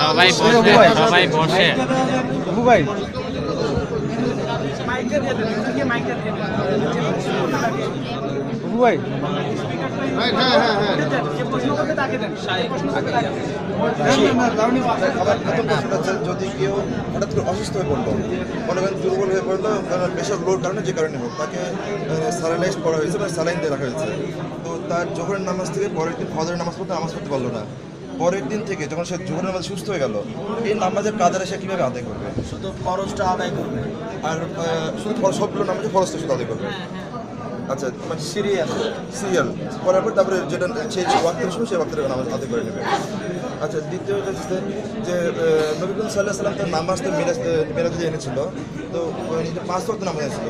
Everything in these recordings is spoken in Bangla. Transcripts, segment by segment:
সবাই বসে সবাই বসে। ভাই যদি কেউ হঠাৎ করে অসুস্থ হয়ে পড়ল মনে করেন দুর্বল হয়ে। পড়ল কারণ প্রেশার লোর কারণে যে কারণে হোক তাকে স্যালাইজ করা হয়েছে বা স্যালাইন দিয়ে রাখা হয়েছে তো তার জোহরের নামাজ থেকে পরের দিন ফজরের নামাজ পড়তে নামাজ পড়তে পারল না পরের দিন থেকে যখন সে জোহরের নামাজ সুস্থ হয়ে গেল এই নামাজের কাদারে সে কীভাবে আদায় করবে? শুধু খরচটা আদায় করবে। আর শুধু সবগুলো নামাজে ফরজটা শুধু আদায় করবে? আচ্ছা মানে সিরিয়াল। সিরিয়াল। করার পর তারপরে যেটা সেই ওয়াক্তের সময় সেই ওয়াক্তের নামাজ আদায় করে নেবে। আচ্ছা দ্বিতীয় হচ্ছে যে নবীন সাল্লাহ সাল্লাম তার নামাজ তো মিরাজ মিরাজে এনেছিল। তো পাঁচ ওয়াক্ত নামাজ এনেছিল।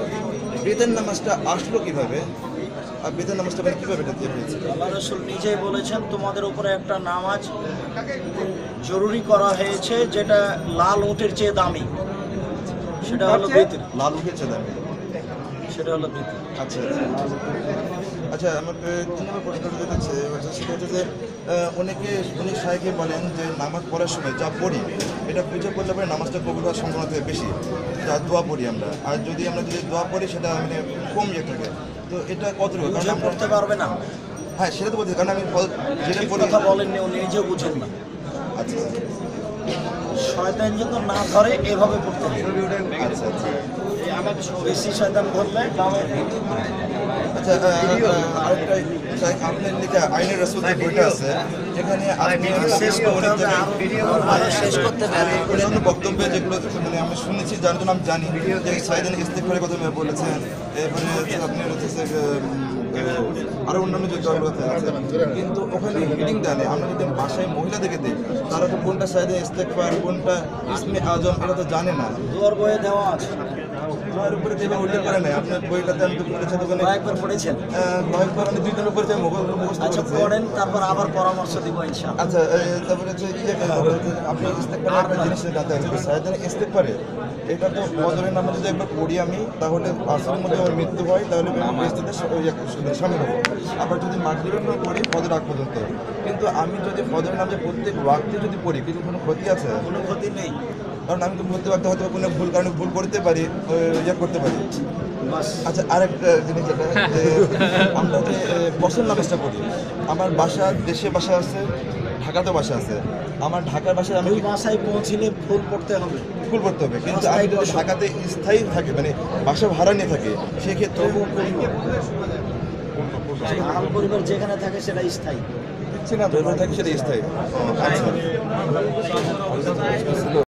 বেদের নামাজটা আসলো কীভাবে? বেদের নামাজটা মানে কীভাবে এটা দিয়ে পেয়েছিল আল্লাহ রসুল নিজেই বলেছেন তোমাদের উপরে একটা নামাজ জরুরি করা হয়েছে যেটা লাল উটের চেয়ে দামি। সেটা হলো বেতির লাল উঠেছে দামে। সেটা হলো বেতির আচ্ছা আচ্ছা। আচ্ছা আমাকে তিন নম্বর প্রশ্নটা যেটা হচ্ছে সেটা হচ্ছে যে অনেকে অনেক সাহেকে বলেন যে নামাজ পড়ার সময় যা পড়ি এটা পুজো করলে পরে নামাজটা কবুল হওয়ার সম্ভাবনা থাকে বেশি। যা দোয়া পড়ি আমরা। আর যদি আমরা যদি দোয়া পড়ি সেটা মানে কম ইয়ে থাকে। তো এটা কত বুঝে পড়তে পারবে না। হ্যাঁ সেটা তো বলছি কারণ আমি যেটা কথা বলেননি উনি নিজেও বুঝেন না। আচ্ছা। শয়তান যত না ধরে এভাবে পড়তে হবে। আচ্ছা আচ্ছা। বেশি শয়তান ধরলে আচ্ছা আরেকটা আপনার লেখা আইনের বইটা আছে। আপনি শেষ করতে শেষ করতে বক্তব্যে যেগুলো মানে আমি শুনেছি যার জন্য আমি জানি। যে সাইদান ইস্তেকফারের কথা বলেছেন। এরপরে হচ্ছে আপনি হচ্ছে যে, উম, আরও অন্যান্য যে দলগুলোতে আছে। কিন্তু ওখানে হিডিং দেয় আমরা যদি বাসায় মহিলাদেরকে দিই তারা তো কোনটা সাইডে ইস্তেকফার কোনটা ইসমে আজম এটা তো জানে না। দুয়ার বয়ে দেওয়া আছে। উপরে যেভাবে উল্লেখ করে নাই। আপনার বইটাতে আমি তো পড়েছি দোকানে কয়েকবার পড়েছেন? দুই দিনের আচ্ছা পড়েন তারপর আবার পরামর্শ দিব ইনশাআল্লাহ। আচ্ছা তারপরে হচ্ছে ইয়ে তারপরে হচ্ছে আপনি ইস্তেকবারে একটা জিনিস জানতে চাচ্ছি ইস্তেকবারে এটা তো ফজরের নামে যদি একবার পড়ি আমি তাহলে আসরের মধ্যে আমার মৃত্যু হয় তাহলে সামিল হব। আবার যদি মাগরিবের নামে পড়ি ফজর আগ পর্যন্ত। কিন্তু আমি যদি ফজরের নামে প্রত্যেক ওয়াক্তে যদি পড়ি কিন্তু কোনো ক্ষতি আছে? কোনো ক্ষতি নেই। কারণ আমি তো প্রত্যেক ওয়াক্তে হয়তো কোনো ভুল কারণে ভুল করতে পারি ইয়ে করতে পারি। আচ্ছা আরেকটা জিনিস যেটা আমরা যে বছর নামাজটা করি আমার বাসা দেশে বাসা আছে ঢাকাতেও বাসা আছে। আমার ঢাকার বাসায় আমি বাসায় পৌঁছিলে ফুল পড়তে হবে। স্কুল করতে হবে কিন্তু আমি যদি ঢাকাতে স্থায়ী থাকি মানে বাসা ভাড়া নিয়ে থাকি সেক্ষেত্রে পরিবার যেখানে থাকে সেটা স্থায়ী। সেটা স্থায়ী। আচ্ছা।